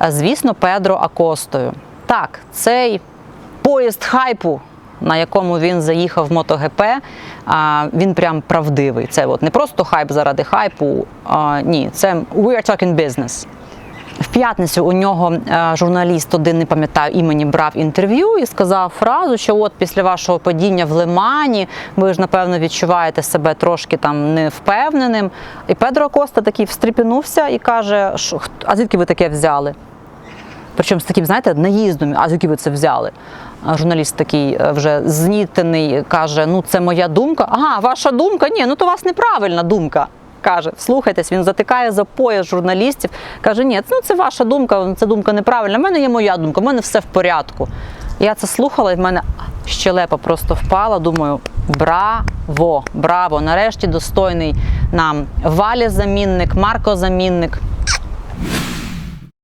Звісно, Педро Акостою. Так, цей поїзд хайпу, на якому він заїхав в МотоГП, він прям правдивий. Це от не просто хайп заради хайпу. А, ні, це we are talking business. В п'ятницю у нього е, журналіст один не пам'ятаю імені брав інтерв'ю і сказав фразу, що от після вашого падіння в Лимані ви ж напевно відчуваєте себе трошки там невпевненим. І Педро Коста такий встрепенувся і каже: а звідки ви таке взяли? Причому з таким, знаєте, наїздом, а звідки ви це взяли? Журналіст такий е, вже знітений каже: Ну, це моя думка. Ага, ваша думка? Ні, ну то у вас неправильна думка. Каже, слухайтесь, він затикає за пояс журналістів. Каже, ні, ну це ваша думка, це думка неправильна. У мене є моя думка, в мене все в порядку. Я це слухала, і в мене щелепа просто впала. Думаю, браво, браво! Нарешті достойний нам Валі замінник, Марко замінник.